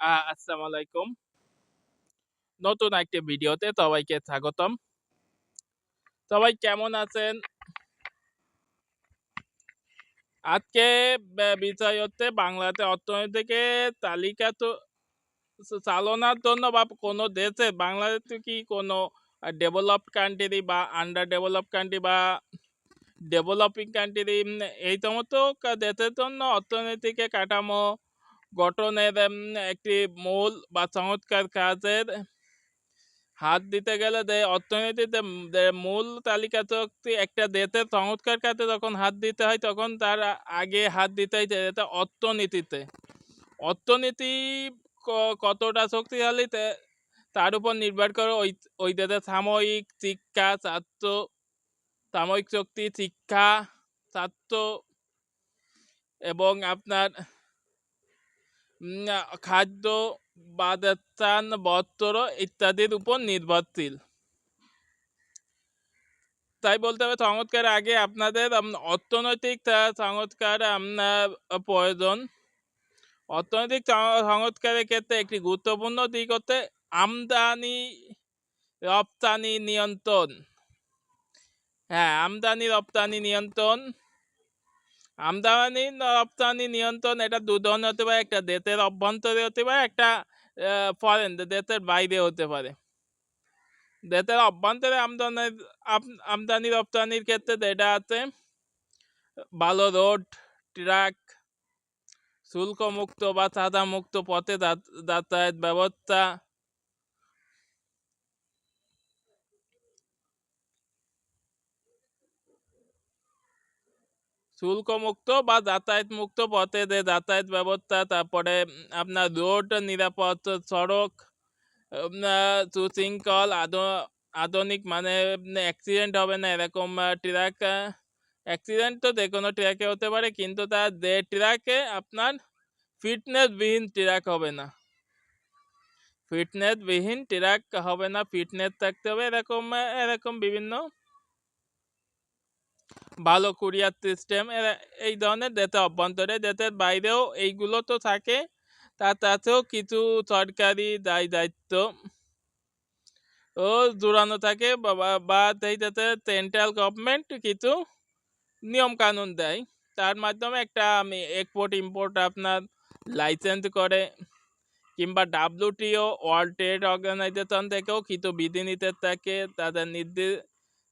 আসসালামু আলাইকুম। নতুন একটি ভিডিওতে সবাইকে স্বাগতম। সবাই কেমন আছেন? আজকে বিষয় হচ্ছে বাংলাতে অর্থনৈতিকের তালিকা তো চালনার জন্য বা কোনো দেশে বাংলাদেশে কি কোনো ডেভেলপ কান্ট্রি বা আন্ডার ডেভেলপ কান্ট্রি বা ডেভেলপিং কান্ট্রি এই সমস্ত দেশের জন্য অর্থনৈতিক কাঠামো গঠনের একটি মূল বা চমৎকার কাজের হাত দিতে গেলে যে অর্থনীতিতে মূল তালিকা শক্তি একটা দেশের চমৎকার কাজে যখন হাত দিতে হয় তখন তার আগে হাত দিতে হয় যে এটা অর্থনীতিতে। অর্থনীতি কতটা শক্তিশালী তার উপর নির্ভর করে ওই ওই দেশের সাময়িক শিক্ষা, ছাত্র সাময়িক শক্তি, শিক্ষা, ছাত্র এবং আপনার খাদ্য, বাসস্থান, বস্ত্র ইত্যাদির উপর নির্ভরশীল। তাই বলতে হবে চমৎকার আগে আপনাদের অর্থনৈতিক চমৎকার আপনার প্রয়োজন। অর্থনৈতিক সংস্কারের ক্ষেত্রে একটি গুরুত্বপূর্ণ দিক হচ্ছে আমদানি রপ্তানি নিয়ন্ত্রণ। হ্যাঁ, আমদানি রপ্তানি নিয়ন্ত্রণ। আমদানি রপ্তানি নিয়ন্ত্রণ এটা দু ধরনের হতে পারে। একটা দেশের অভ্যন্তরে হতে পারে, একটা ফরেন দেশের বাইরে হতে পারে। দেশের অভ্যন্তরে আমদানির আমদানি রপ্তানির ক্ষেত্রে যেটা আছে ভালো রোড, ট্রাক, শুল্কমুক্ত বা চাঁদামুক্ত পথে যাতায়াত ব্যবস্থা শুল্কমুক্ত বা যাতায়াতমুক্ত পথে যে যাতায়াত ব্যবস্থা, তারপরে আপনার রোড নিরাপদ সড়ক, সুশৃঙ্খল আধ আধুনিক মানে অ্যাক্সিডেন্ট হবে না এরকম ট্রাক অ্যাক্সিডেন্ট তো যে কোনো ট্রাকে হতে পারে কিন্তু তার যে ট্রাকে আপনার ফিটনেসবিহীন ট্রাক হবে না। ফিটনেসবিহীন ট্রাক হবে না, ফিটনেস থাকতে হবে এরকম এরকম বিভিন্ন ভালো কুরিয়ার সিস্টেম এই ধরনের দেশের অভ্যন্তরে, দেশের বাইরেও এইগুলো তো থাকে। তার তাতেও কিছু সরকারি দায়-দায়িত্ব ও জুড়ানো থাকে বা সেই দেশের সেন্ট্রাল গভর্নমেন্ট কিছু নিয়মকানুন দেয়। তার মাধ্যমে একটা আমি এক্সপোর্ট ইম্পোর্ট আপনার লাইসেন্স করে কিংবা ডাব্লিউটিও ওয়ার্ল্ড ট্রেড অর্গানাইজেশন থেকেও কিছু বিধিনিষেধ থাকে। তাদের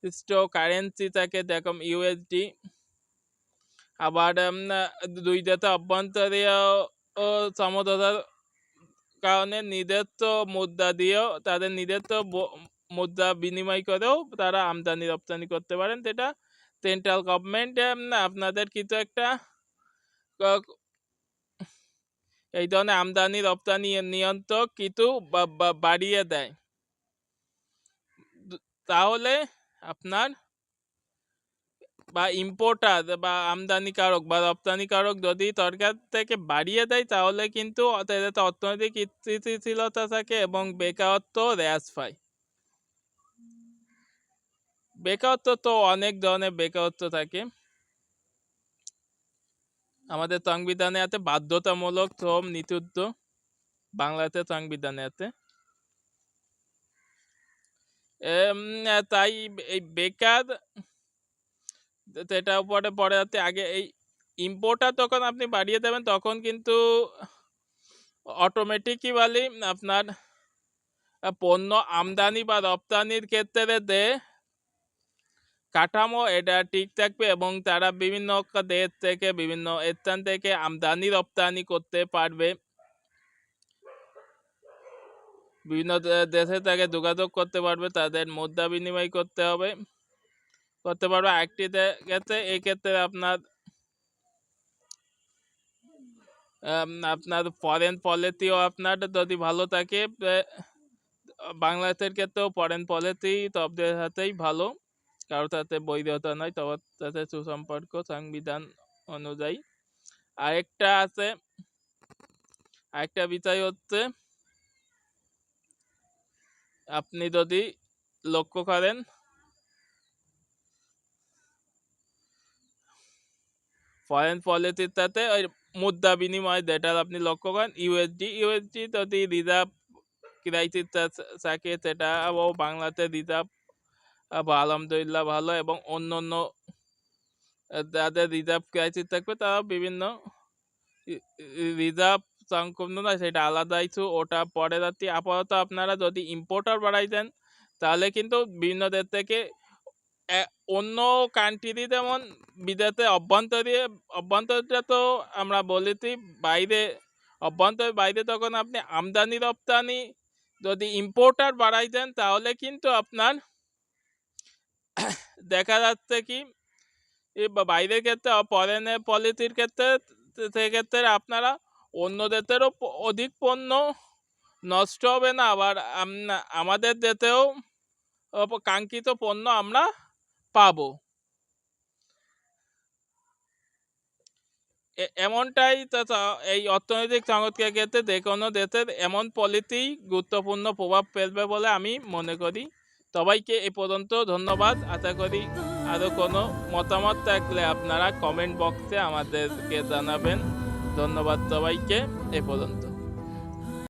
নির্দিষ্ট কারেন্সি থাকে যেরকম USD আবার ২ দেশের অভ্যন্তরীয় সমঝোতার কারণে নিজস্ব মুদ্রা দিয়েও তাদের নিজস্ব মুদ্রা বিনিময় করেও তারা আমদানি, রপ্তানি করতে পারেন। যেটা সেন্ট্রাল গভর্নমেন্ট আপনাদের কিছু একটা এই ধরনের আমদানি, রপ্তানি নিয়ন্ত্রক কিছু বাড়িয়ে দেয়। তাহলে আপনার বা ইম্পোর্টার বা আমদানিকারক বা রপ্তানিকারক যদি সরকার থেকে বাড়িয়ে দেয়, তাহলে কিন্তু তাদের অর্থনৈতিক স্থিতিশীলতা থাকে এবং বেকারত্ব হ্রাস পায়। বেকারত্ব তো অনেক ধরনের বেকারত্ব থাকে। আমাদের সংবিধানে আছে বাধ্যতামূলক শ্রম নিষিদ্ধ। বাংলাদেশের সংবিধানে আছে। তাই এই বেকার সেটার উপরে পরে হচ্ছে আগে এই ইম্পোর্টার যখন আপনি বাড়িয়ে দেবেন, তখন কিন্তু অটোমেটিক্যালি আপনার পণ্য আমদানি বা রপ্তানির ক্ষেত্রে যে কাঠামো এটা ঠিক থাকবে এবং তারা বিভিন্ন দেশ থেকে, বিভিন্ন স্থান থেকে আমদানি রপ্তানি করতে পারবে। বিভিন্ন দে দেশের থেকে যোগাযোগ করতে পারবে, তাদের মুদ্রা বিনিময় করতে হবে করতে পারবে। আরেকটি ক্ষেত্রে এক্ষেত্রে আপনার আপনার ফরেন পলিসিও আপনার যদি ভালো থাকে বাংলাদেশের ক্ষেত্রেও ফরেন পলিসি সবদের সাথেই ভালো। কারও সাথে বৈধতা নয় সবার সাথে সুসম্পর্ক সংবিধান অনুযায়ী। আরেকটা আছে আরেকটা বিষয় হচ্ছে আপনি যদি লক্ষ্য করেন ফরেন পলিসির সাথে ওই মুদ্রা বিনিময় যেটা আপনি লক্ষ্য করেন ইউএসডি ইউএসডি যদি রিজার্ভ ক্রাইসিস থাকে সেটাও বাংলাতে রিজার্ভ আলহামদুলিল্লাহ ভালো এবং অন্য অন্য যাদের রিজার্ভ ক্রাইসিস থাকবে তারা বিভিন্ন রিজার্ভ না সেটা আলাদা ইস্যু ওটা পরে যাচ্ছি আপাতত আপনারা যদি ইম্পোর্টার বাড়াই দেন, তাহলে কিন্তু বিভিন্ন দেশ থেকে অন্য কান্ট্রি যেমন বিদেশে অভ্যন্তরে অভ্যন্তরটা তো আমরা বলেছি, বাইরে, অভ্যন্তর বাইরে তখন আপনি আমদানি, রপ্তানি যদি ইম্পোর্টার বাড়াই দেন, তাহলে কিন্তু আপনার দেখা যাচ্ছে কি বাইরের ক্ষেত্রে ফরেন পলিসির ক্ষেত্রে সেক্ষেত্রে আপনারা অন্য দেশেরও অধিক পণ্য নষ্ট হবে না। আবার আমাদের দেশেও কাঙ্ক্ষিত পণ্য আমরা পাবো। এমনটাই এই অর্থনৈতিক সংস্কার ক্ষেত্রে যে কোনো দেশের এমন পলিসি গুরুত্বপূর্ণ প্রভাব ফেলবে বলে আমি মনে করি। সবাইকে এ পর্যন্ত ধন্যবাদ। আশা করি আরও কোনো মতামত থাকলে আপনারা কমেন্ট বক্সে আমাদেরকে জানাবেন। ধন্যবাদ সবাইকে এ পর্যন্ত।